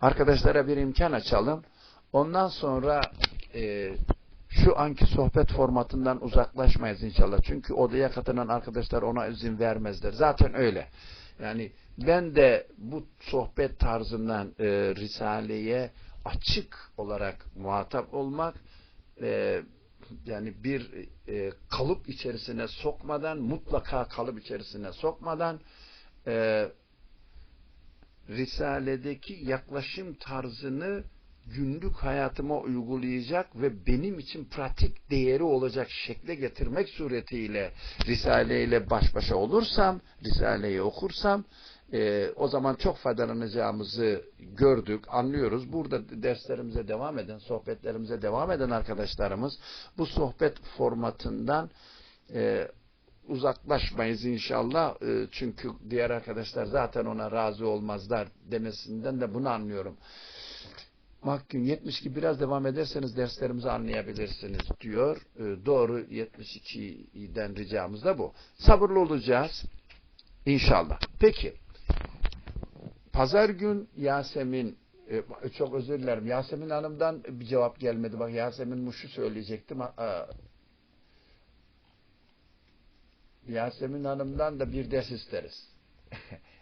Arkadaşlara bir imkan açalım. Ondan sonra e, şu anki sohbet formatından uzaklaşmayız inşallah. Çünkü odaya katılan arkadaşlar ona izin vermezler. Zaten öyle. Yani ben de bu sohbet tarzından e, Risale'ye açık olarak muhatap olmak e, yani bir e, kalıp içerisine sokmadan mutlaka kalıp içerisine sokmadan e, Risale'deki yaklaşım tarzını günlük hayatıma uygulayacak ve benim için pratik değeri olacak şekle getirmek suretiyle Risale ile baş başa olursam, Risale'yi okursam e, o zaman çok faydalanacağımızı gördük, anlıyoruz. Burada derslerimize devam eden, sohbetlerimize devam eden arkadaşlarımız bu sohbet formatından e, uzaklaşmayız inşallah. E, çünkü diğer arkadaşlar zaten ona razı olmazlar demesinden de bunu anlıyorum. Mahkum 72 biraz devam ederseniz derslerimizi anlayabilirsiniz diyor. E, doğru 72'den ricamız da bu. Sabırlı olacağız. İnşallah. Peki. Pazar gün Yasemin e, çok özür dilerim. Yasemin Hanım'dan bir cevap gelmedi. Bak Yasemin Muş'u söyleyecektim. A, Yasemin Hanım'dan da bir ders isteriz.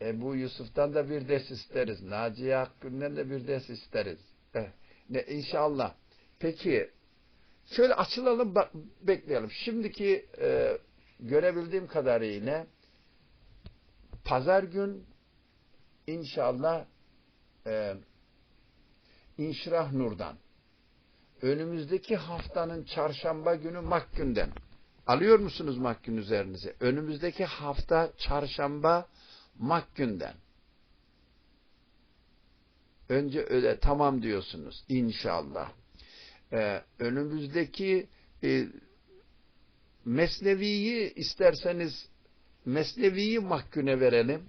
Ebu Yusuf'tan da bir ders isteriz. Naciye Hakkı'ndan da bir ders isteriz. Ne, inşallah. Peki, şöyle açılalım, bak, bekleyelim. Şimdiki e, görebildiğim kadarıyla pazar gün inşallah e, İnşirah Nur'dan önümüzdeki haftanın çarşamba günü Makkün'den alıyor musunuz Makkün üzerinize? Önümüzdeki hafta çarşamba Makkün'den önce öyle tamam diyorsunuz inşallah. Ee, önümüzdeki e, Mesnevi'yi isterseniz Mesnevi'yi mahküne verelim.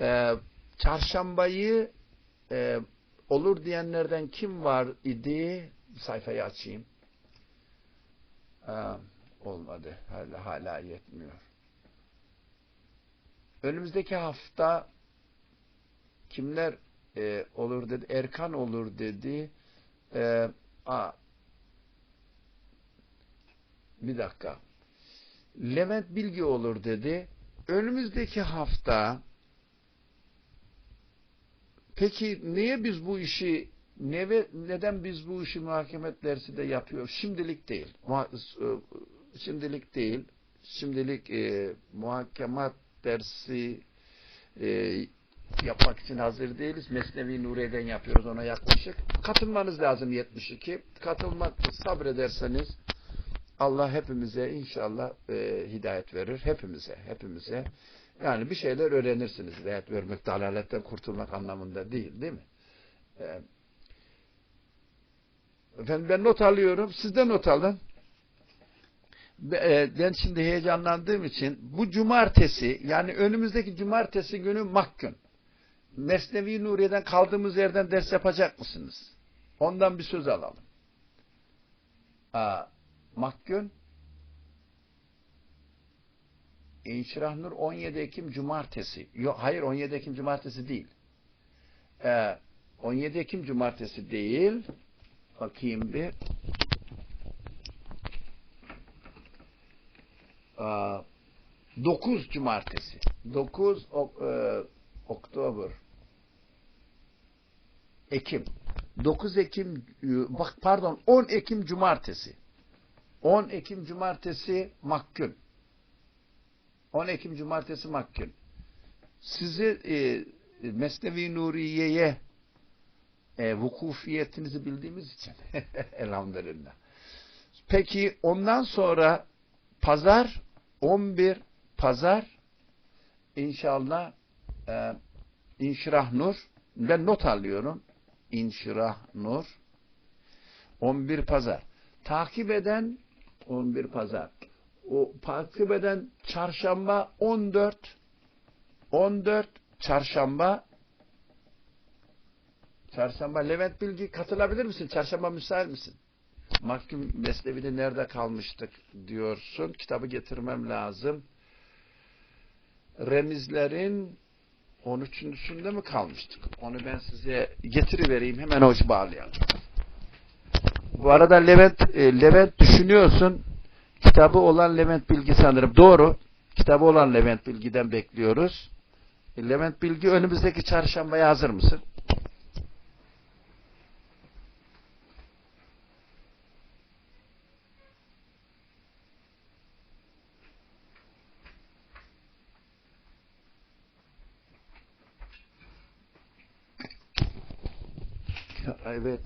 Ee, çarşambayı e, olur diyenlerden kim var idi? Sayfayı açayım. Ee, olmadı. Hala, hala yetmiyor. Önümüzdeki hafta kimler e, olur dedi? Erkan olur dedi. E, a, bir dakika. Levent Bilgi olur dedi. Önümüzdeki hafta peki niye biz bu işi ne, neden biz bu işi muhakemet dersi de yapıyoruz? Şimdilik değil. Şimdilik değil. Şimdilik e, muhakemat dersi e, yapmak için hazır değiliz. Mesnevi Nuriye'den yapıyoruz ona yaklaşık. Katılmanız lazım 72. Katılmak sabrederseniz Allah hepimize inşallah e, hidayet verir. Hepimize, hepimize. Yani bir şeyler öğrenirsiniz. Hidayet vermek, dalaletten kurtulmak anlamında değil, değil mi? E, efendim ben not alıyorum. Siz de not alın. E, ben şimdi heyecanlandığım için bu cumartesi yani önümüzdeki cumartesi günü mahkum. Mesnevi Nuriye'den kaldığımız yerden ders yapacak mısınız? Ondan bir söz alalım. Aa, mahkum İnşirah Nur 17 Ekim Cumartesi. Yok, hayır 17 Ekim Cumartesi değil. Ee, 17 Ekim Cumartesi değil. Bakayım bir. 9 cumartesi. 9 e, Oktober. Ekim. 9 Ekim bak pardon 10 Ekim cumartesi. 10 Ekim cumartesi mahkum. 10 Ekim cumartesi mahkum. Sizi e, Mesnevi Nuriye'ye e, vukufiyetinizi bildiğimiz için elhamdülillah. Peki ondan sonra pazar 11 pazar inşallah e, İnşirah Nur ben not alıyorum. İnşirah Nur 11 pazar. Takip eden 11 pazar. O takip eden çarşamba 14 14 çarşamba çarşamba Levent Bilgi katılabilir misin? Çarşamba müsait misin? Mahkum Mesnevi'de nerede kalmıştık diyorsun. Kitabı getirmem lazım. Remizlerin 13.sünde mi kalmıştık? Onu ben size getirivereyim. Hemen hoş bağlayalım. Bu arada Levent, e, Levent düşünüyorsun. Kitabı olan Levent Bilgi sanırım. Doğru. Kitabı olan Levent Bilgi'den bekliyoruz. E, Levent Bilgi önümüzdeki çarşambaya hazır mısın? Evet.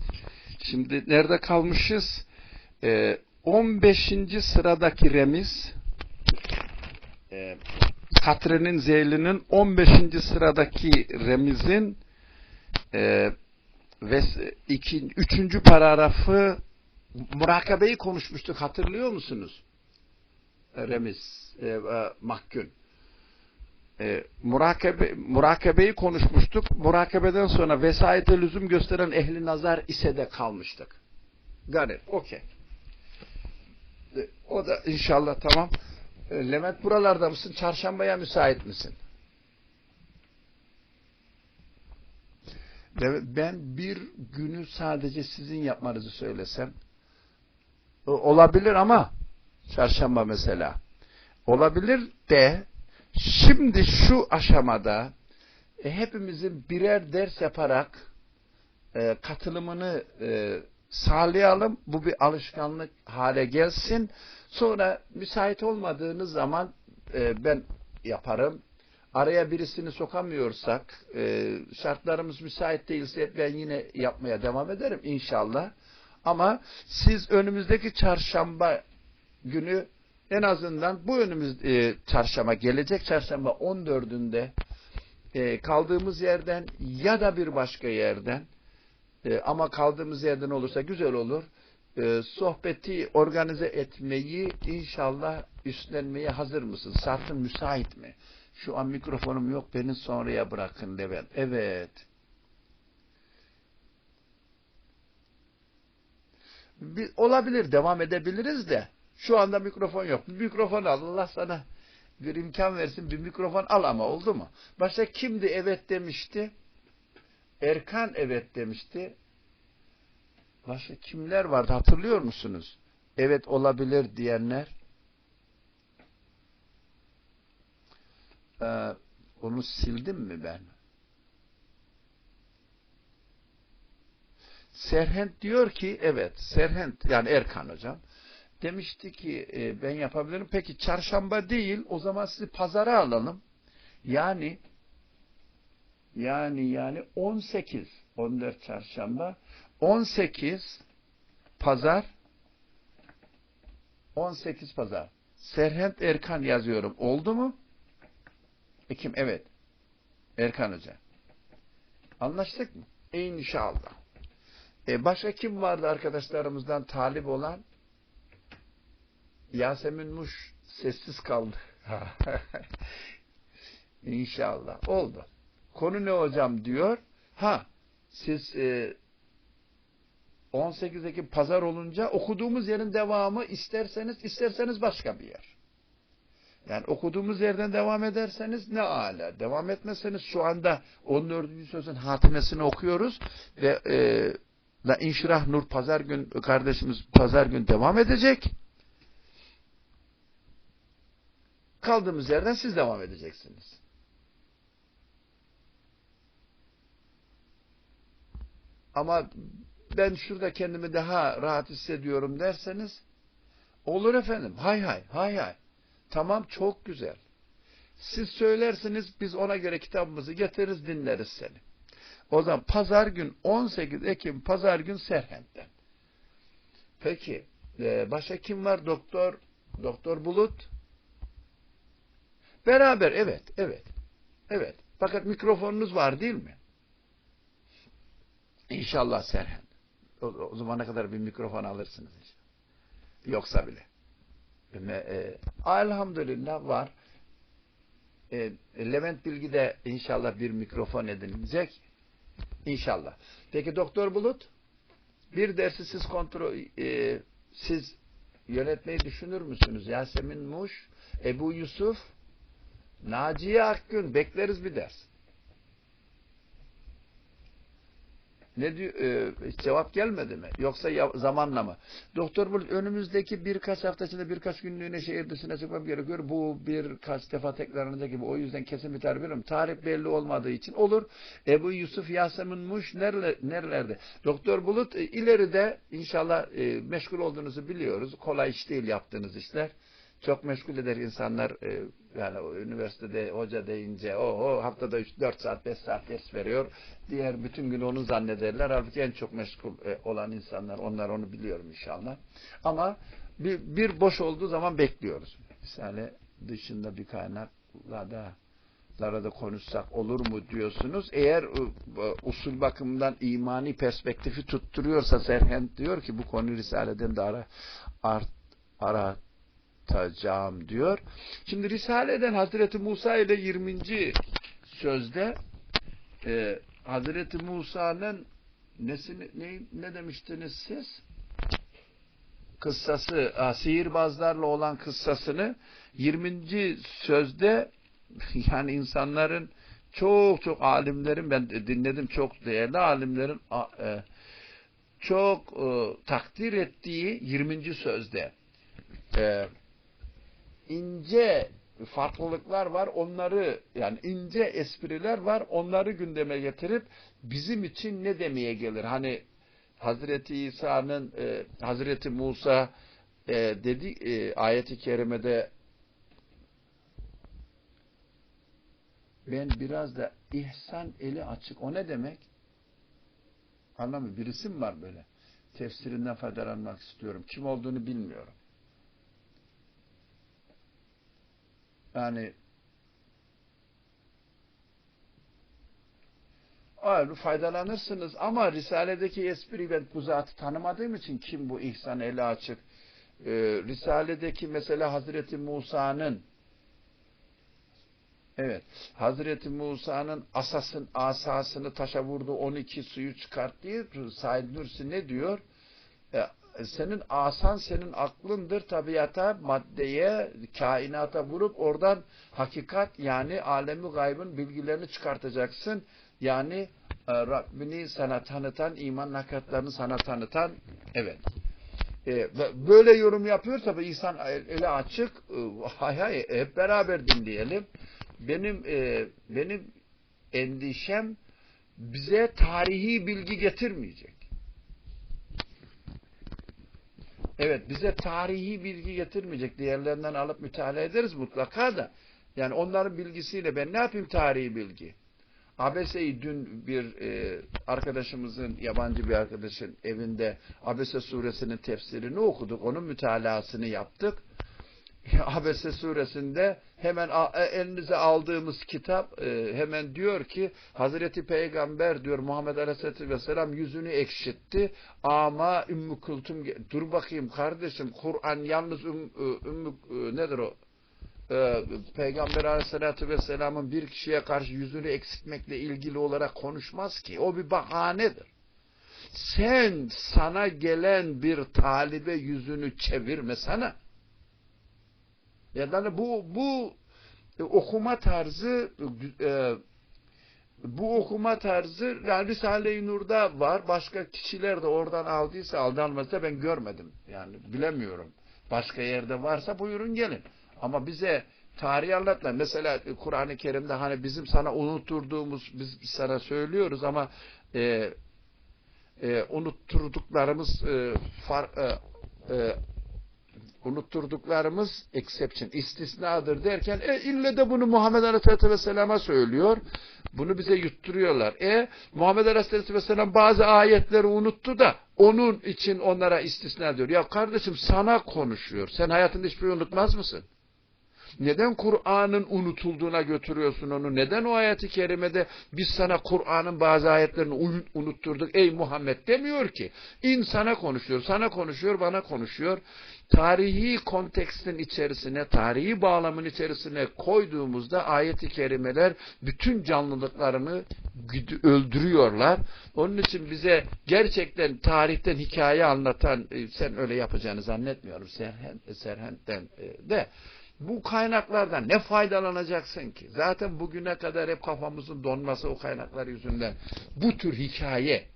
Şimdi nerede kalmışız? Ee, 15. sıradaki remiz e, Katre'nin Zeyli'nin 15. sıradaki remizin e, ve iki, üçüncü paragrafı murakabeyi konuşmuştuk. Hatırlıyor musunuz? Remiz, e, e, mahkün. E, murakabe, murakabeyi konuşmuştuk. Murakabeden sonra vesayete lüzum gösteren ehli nazar ise de kalmıştık. Garip, okey. E, o da inşallah tamam. E, Levent buralarda mısın? Çarşambaya müsait misin? Ben bir günü sadece sizin yapmanızı söylesem olabilir ama çarşamba mesela olabilir de Şimdi şu aşamada e, hepimizin birer ders yaparak e, katılımını e, sağlayalım. Bu bir alışkanlık hale gelsin. Sonra müsait olmadığınız zaman e, ben yaparım. Araya birisini sokamıyorsak, e, şartlarımız müsait değilse ben yine yapmaya devam ederim inşallah. Ama siz önümüzdeki çarşamba günü en azından bu önümüz e, çarşamba, gelecek çarşamba 14'ünde e, kaldığımız yerden ya da bir başka yerden e, ama kaldığımız yerden olursa güzel olur. E, sohbeti organize etmeyi inşallah üstlenmeye hazır mısın? Saatın müsait mi? Şu an mikrofonum yok beni sonraya bırakın Levent. Evet. Bir, olabilir devam edebiliriz de şu anda mikrofon yok. Bir mikrofon al. Allah sana bir imkan versin. Bir mikrofon al ama oldu mu? Başka kimdi evet demişti? Erkan evet demişti. Başka kimler vardı hatırlıyor musunuz? Evet olabilir diyenler. Ee, onu sildim mi ben? Serhent diyor ki evet Serhent yani Erkan hocam demişti ki e, ben yapabilirim. Peki çarşamba değil o zaman sizi pazara alalım. Yani yani yani 18 14 çarşamba 18 pazar 18 pazar. Serhent Erkan yazıyorum. Oldu mu? Ekim evet. Erkan Hoca. Anlaştık mı? İnşallah. E başka kim vardı arkadaşlarımızdan talip olan? Yasemin Muş sessiz kaldı. İnşallah. Oldu. Konu ne hocam diyor. Ha siz e, 18 Ekim pazar olunca okuduğumuz yerin devamı isterseniz isterseniz başka bir yer. Yani okuduğumuz yerden devam ederseniz ne ala. Devam etmezseniz şu anda 14. sözün hatimesini okuyoruz ve e, La İnşirah Nur pazar gün kardeşimiz pazar gün devam edecek. Kaldığımız yerden siz devam edeceksiniz. Ama ben şurada kendimi daha rahat hissediyorum derseniz olur efendim. Hay hay hay hay. Tamam çok güzel. Siz söylersiniz biz ona göre kitabımızı getiririz dinleriz seni. O zaman pazar gün 18 Ekim pazar gün Serhent'ten. Peki e, başka kim var? Doktor Doktor Bulut Beraber evet, evet. Evet. Fakat mikrofonunuz var değil mi? İnşallah Serhen. O, o zamana kadar bir mikrofon alırsınız inşallah. Yoksa bile. E, elhamdülillah var. E, Levent Bilgi'de inşallah bir mikrofon edinilecek. İnşallah. Peki Doktor Bulut bir dersi siz kontrol e, siz yönetmeyi düşünür müsünüz? Yasemin Muş, Ebu Yusuf Naciye Akgün bekleriz bir ders. Ne diyor? E, cevap gelmedi mi? Yoksa ya, zamanla mı? Doktor Bulut önümüzdeki birkaç hafta içinde birkaç günlüğüne şehir dışına çıkmam gerekiyor. Bu birkaç defa tekrarlanacak gibi. O yüzden kesin bir tarih veriyorum. Tarih belli olmadığı için olur. Ebu Yusuf Yasemin Muş nerede, nerelerde? Doktor Bulut e, ileride inşallah e, meşgul olduğunuzu biliyoruz. Kolay iş değil yaptığınız işler. Çok meşgul eder insanlar e, yani üniversitede hoca deyince o, o haftada 3-4 saat 5 saat ders veriyor. Diğer bütün gün onu zannederler. Halbuki en çok meşgul e, olan insanlar onlar onu biliyorum inşallah. Ama bir, bir boş olduğu zaman bekliyoruz. Misali dışında bir kaynakla da da konuşsak olur mu diyorsunuz. Eğer usul bakımından imani perspektifi tutturuyorsa Serhent diyor ki bu konu Risale'den de ara, art, aratacağım diyor. Şimdi Risale'den Hazreti Musa ile 20. sözde e, Hazreti Musa'nın nesini, ne, ne demiştiniz siz? Kıssası, a, sihirbazlarla olan kıssasını 20. sözde yani insanların çok çok alimlerin ben dinledim çok değerli alimlerin e, çok e, takdir ettiği 20. sözde e, ince farklılıklar var onları yani ince espriler var onları gündeme getirip bizim için ne demeye gelir hani Hazreti İsa'nın e, Hazreti Musa e, dedi e, ayeti kerimede ben biraz da ihsan eli açık. O ne demek? Anlamı birisi mi var böyle? Tefsirinden faydalanmak istiyorum. Kim olduğunu bilmiyorum. Yani faydalanırsınız ama Risale'deki espri ben bu zatı tanımadığım için kim bu ihsan eli açık? Ee, Risale'deki mesela Hazreti Musa'nın Evet. Hazreti Musa'nın asasın asasını taşa vurdu 12 suyu çıkarttı. Said Nursi ne diyor? E, senin asan senin aklındır tabiata, maddeye, kainata vurup oradan hakikat yani alemi gaybın bilgilerini çıkartacaksın. Yani e, Rabbini sana tanıtan, iman hakikatlerini sana tanıtan evet. E, böyle yorum yapıyor tabi insan ele açık. E, hay hay hep beraber dinleyelim benim e, benim endişem bize tarihi bilgi getirmeyecek. Evet bize tarihi bilgi getirmeyecek. Diğerlerinden alıp müteala ederiz mutlaka da. Yani onların bilgisiyle ben ne yapayım tarihi bilgi? Abese'yi dün bir e, arkadaşımızın, yabancı bir arkadaşın evinde Abese suresinin tefsirini okuduk. Onun mütalasını yaptık. Abese suresinde hemen e, elinize aldığımız kitap e, hemen diyor ki Hazreti Peygamber diyor Muhammed Aleyhisselatü Vesselam yüzünü ekşitti ama Ümmü Kultum dur bakayım kardeşim Kur'an yalnız Ümmü, ümmü nedir o Peygamber Aleyhisselatü Vesselam'ın bir kişiye karşı yüzünü eksiltmekle ilgili olarak konuşmaz ki. O bir bahanedir. Sen sana gelen bir talibe yüzünü çevirme sana. Yani bu bu e, okuma tarzı e, bu okuma tarzı yani Risale-i Nur'da var. Başka kişiler de oradan aldıysa aldanmazsa ben görmedim. Yani bilemiyorum. Başka yerde varsa buyurun gelin. Ama bize tarih anlatma. Mesela Kur'an-ı Kerim'de hani bizim sana unutturduğumuz biz sana söylüyoruz ama e, e, unutturduklarımız e, far, e, e, unutturduklarımız exception, istisnadır derken e, ille de bunu Muhammed Aleyhisselatü Vesselam'a söylüyor. Bunu bize yutturuyorlar. E Muhammed Aleyhisselatü Vesselam bazı ayetleri unuttu da onun için onlara istisna diyor. Ya kardeşim sana konuşuyor. Sen hayatında hiçbir şey unutmaz mısın? Neden Kur'an'ın unutulduğuna götürüyorsun onu? Neden o ayeti kerimede biz sana Kur'an'ın bazı ayetlerini unutturduk ey Muhammed demiyor ki. İnsana konuşuyor, sana konuşuyor, bana konuşuyor. Tarihi kontekstin içerisine, tarihi bağlamın içerisine koyduğumuzda ayeti kerimeler bütün canlılıklarını öldürüyorlar. Onun için bize gerçekten tarihten hikaye anlatan, e, sen öyle yapacağını zannetmiyorum Serhent'ten e, de bu kaynaklardan ne faydalanacaksın ki? Zaten bugüne kadar hep kafamızın donması o kaynaklar yüzünden. Bu tür hikaye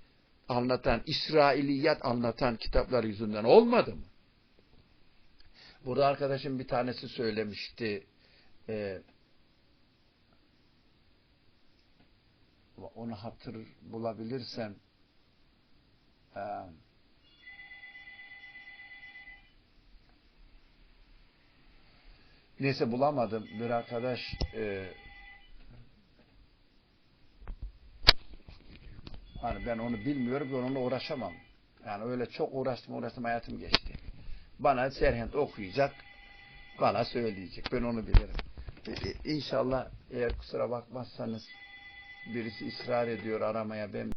anlatan, İsrailiyat anlatan kitaplar yüzünden olmadı mı? Burada arkadaşım bir tanesi söylemişti. E, onu hatır bulabilirsem e, neyse bulamadım. Bir arkadaş e, hani ben onu bilmiyorum ben onunla uğraşamam. Yani öyle çok uğraştım uğraştım hayatım geçti. Bana Serhent okuyacak bana söyleyecek. Ben onu bilirim. E, e, İnşallah eğer kusura bakmazsanız birisi ısrar ediyor aramaya ben